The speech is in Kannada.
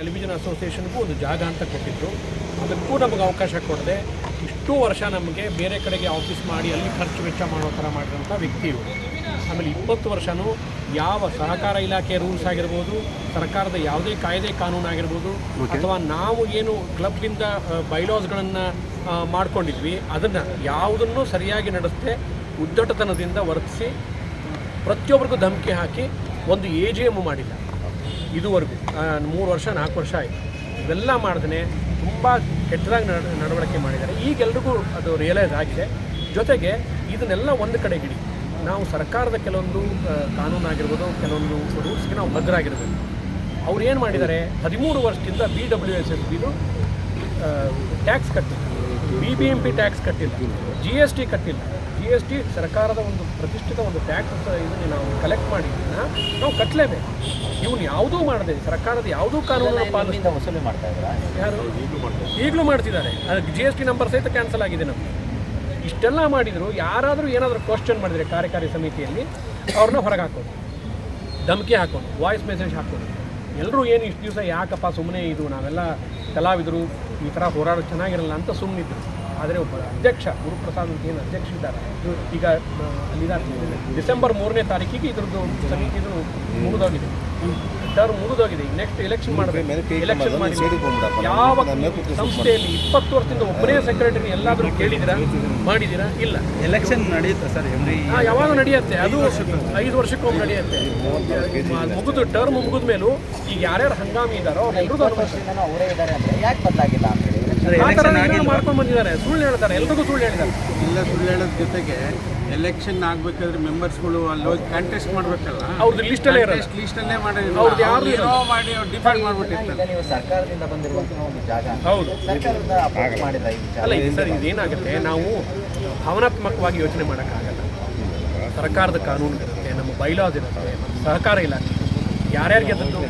ಟೆಲಿವಿಷನ್ ಅಸೋಸಿಯೇಷನ್ಗೂ ಒಂದು ಜಾಗ ಅಂತ ಕೊಟ್ಟಿದ್ದರು ಅದಕ್ಕೂ ನಮಗೆ ಅವಕಾಶ ಕೊಡದೆ ಇಷ್ಟು ವರ್ಷ ನಮಗೆ ಬೇರೆ ಕಡೆಗೆ ಆಫೀಸ್ ಮಾಡಿ ಅಲ್ಲಿ ಖರ್ಚು ವೆಚ್ಚ ಮಾಡೋ ಥರ ಮಾಡಿದಂಥ ವ್ಯಕ್ತಿ ಇವರು. ಆಮೇಲೆ ಇಪ್ಪತ್ತು ವರ್ಷವೂ ಯಾವ ಸಹಕಾರ ಇಲಾಖೆ ರೂಲ್ಸ್ ಆಗಿರ್ಬೋದು ಸರ್ಕಾರದ ಯಾವುದೇ ಕಾಯ್ದೆ ಕಾನೂನು ಆಗಿರ್ಬೋದು ಅಥವಾ ನಾವು ಏನು ಕ್ಲಬ್ನಿಂದ ಬೈಲಾಸ್ಗಳನ್ನು ಮಾಡ್ಕೊಂಡಿದ್ವಿ ಅದನ್ನು ಯಾವುದನ್ನು ಸರಿಯಾಗಿ ನಡೆಸದೆ ಉದ್ದಟತನದಿಂದ ವರ್ತಿಸಿ ಪ್ರತಿಯೊಬ್ಬರಿಗೂ ಧಮಕಿ ಹಾಕಿ ಒಂದು ಎ ಜಿ ಎಂ ಮಾಡಿಲ್ಲ. ಇದುವರೆಗೂ ಮೂರು ವರ್ಷ, ನಾಲ್ಕು ವರ್ಷ ಆಯಿತು. ಇವೆಲ್ಲ ಮಾಡ್ದೇ ತುಂಬ ಕೆಟ್ಟದಾಗಿ ನಡ, ನಡವಳಿಕೆ ಮಾಡಿದ್ದಾರೆ. ಈಗೆಲ್ರಿಗೂ ಅದು ರಿಯಲೈಸ್ ಆಗಿದೆ. ಜೊತೆಗೆ ಇದನ್ನೆಲ್ಲ ಒಂದು ಕಡೆಗಿಡಿ. ನಾವು ಸರ್ಕಾರದ ಕೆಲವೊಂದು ಕಾನೂನಾಗಿರ್ಬೋದು ಕೆಲವೊಂದು ರೂಲ್ಸ್ಗೆ ನಾವು ಭದ್ರಾಗಿರ್ಬೋದು ಅವ್ರು ಏನು ಮಾಡಿದ್ದಾರೆ? ಹದಿಮೂರು ವರ್ಷದಿಂದ ಬಿ ಡಬ್ಲ್ಯೂ ಎಸ್ ಎಸ್ ಬಿದು ಟ್ಯಾಕ್ಸ್ ಕಟ್ಟಿಲ್ಲ. B B M P tax ಕಟ್ಟಿಲ್ಲ. ಜಿ ಎಸ್ ಟಿ ಕಟ್ಟಿಲ್ಲ. ಜಿ ಎಸ್ ಟಿ ಸರ್ಕಾರದ ಒಂದು ಪ್ರತಿಷ್ಠಿತ ಒಂದು ಟ್ಯಾಕ್ಸ್ ಇದನ್ನು ನಾವು ಕಲೆಕ್ಟ್ ಮಾಡಿದ್ದನ್ನ ನಾವು ಕಟ್ಟಲೇಬೇಕು ಇವನು ಯಾವುದೂ ಮಾಡದೆ ಸರ್ಕಾರದ ಯಾವುದೂ ಕಾನೂನು ಪಾಲಿಸ್ತಾ ವಸೂಲಿ ಮಾಡ್ತಾ ಇದ್ದೀರಾ? ಯಾರು? ಈಗಲೂ ಮಾಡ್ತಿದ್ದಾರೆ. ಅದಕ್ಕೆ ಜಿ ಎಸ್ ಟಿ ನಂಬರ್ ಸಹಿತ ಕ್ಯಾನ್ಸಲ್ ಆಗಿದೆ ನಮಗೆ ಇಷ್ಟೆಲ್ಲ ಮಾಡಿದ್ರು ಯಾರಾದರೂ ಏನಾದರೂ ಕ್ವಶನ್ ಮಾಡಿದರೆ ಕಾರ್ಯಕಾರಿ ಸಮಿತಿಯಲ್ಲಿ ಅವ್ರನ್ನ ಹೊರಗೆ ಹಾಕೋದು ಧಮಕಿ ಹಾಕೋದು ವಾಯ್ಸ್ ಮೆಸೇಜ್ ಹಾಕೋದು. ಎಲ್ಲರೂ ಏನು ಇಷ್ಟು ದಿವಸ ಯಾಕಪ್ಪ ಸುಮ್ಮನೆ ಇದು ನಾವೆಲ್ಲ ಕಲಾವಿದರು ಈ ಥರ ಹೋರಾಡೋದು ಚೆನ್ನಾಗಿರಲ್ಲ ಅಂತ ಸುಮ್ಮನಿದ್ರು ಆದರೆ ಒಬ್ಬ ಅಧ್ಯಕ್ಷ ಗುರುಪ್ರಸಾದ್ ಅಂತ ಏನು ಅಧ್ಯಕ್ಷ ಇದ್ದಾರೆ ಇವ್ರು ಈಗ ಅಲ್ಲಿದ್ದಾರೆ ಡಿಸೆಂಬರ್ ಮೂರನೇ ತಾರೀಕಿಗೆ ಇದ್ರದ್ದು ಸಮಿತಿದು ಮುಗಿದೋಗಿದೆ. ಟರ್ಮ್ ಮುಗಿದೋಗಿದೆ. ಈಗ ನೆಕ್ಸ್ಟ್ ಎಲೆಕ್ಷನ್ ಮಾಡಬೇಕು. ಎಲೆಕ್ಷನ್ ಮಾಡಿ ಯಾವ ಸಂಸ್ಥೆಯಲ್ಲಿ ಇಪ್ಪತ್ತು ವರ್ಷದಿಂದ ಒಬ್ಬನೇ ಸೆಕ್ರೆಟರಿ ಎಲ್ಲಾದರೂ ಕೇಳಿದಿರಾ ಮಾಡಿದಿರಾ ಇಲ್ಲ. ಎಲೆಕ್ಷನ್ ನಡೆಯುತ್ತೆ ಸರ್ ಯಾವಾಗ ನಡೆಯುತ್ತೆ? ಅದು ಐದು ವರ್ಷಕ್ಕೊಮ್ಮೆ. ನಡೆಯುತ್ತೆ. ಮುಗಿದು ಟರ್ಮ್ ಮುಗಿದ ಮೇಲೂ ಈಗ ಯಾರ್ಯಾರು ಹಂಗಾಮಿ ಇದ್ದಾರೋ ಎಲ್ಲರೂ ಇಪ್ಪತ್ತು ವರ್ಷದಿಂದ ಅವರೇ ಇದ್ದಾರೆ ಅಂದ್ರೆ ಯಾಕೆ ಬದಲಾಗಿಲ್ಲ ಅಂತ ಹೇಳಿ ಥರ ಏನೇನೋ ಮಾಡ್ಕೊಂಡು ಬಂದಿದ್ದಾರೆ. ಸುಳ್ಳು ಹೇಳ್ತಾರೆ. ಎಲ್ರಿಗೂ ಸುಳ್ಳು ಹೇಳಿದ್ದಾರೆ. ಎಲ್ಲ ಸುಳ್ಳು ಹೇಳೋದ್ರ ಜೊತೆಗೆ ಎಲೆಕ್ಷನ್ ಆಗ್ಬೇಕಾದ್ರೆ ಮೆಂಬರ್ಸ್ಗಳು ಅಲ್ಲಿ ಹೋಗಿ ಕಾಂಟೆಸ್ಟ್ ಮಾಡ್ಬೇಕಲ್ಲ? ಅವ್ರದ್ದು ಲಿಸ್ಟಲ್ಲೇ ಇರೋದು. ಲಿಸ್ಟಲ್ಲೇ ಅಲ್ಲೇ ಅವ್ರ್ದು ಯಾರ್ದು ಅವ್ರು ಏನೋ ಮಾಡಿ ಅವ್ರು ಡಿಫೈನ್ ಮಾಡ್ಬಿಟ್ಟಿರ್ತಾರೆ. ನೀವು ಸರ್ಕಾರದಿಂದ ಬಂದಿರುವಂತಹ ಒಂದು ಜಾಗ ಹೌದು. ಸರ್ಕಾರದಿಂದ ಅಪ್ರೋಚ್ ಮಾಡಿದ ಈ ಜಾಗ. ಅಲ್ಲ ಇದು ಸರ್ ಇದೇನಾಗುತ್ತೆ? ನಾವು ಭಾವನಾತ್ಮಕವಾಗಿ ಯೋಚನೆ ಮಾಡೋಕ್ಕಾಗಲ್ಲ. ಸರ್ಕಾರದ ಕಾನೂನು ಇರುತ್ತೆ ನಮ್ಮ ಬೈಲಾಸ್ ಇರುತ್ತೆ ನಮ್ಮ ಸಹಕಾರ ಇಲಾಖೆ. ಯಾರ್ಯಾರಿಗೆ ಅದನ್ನು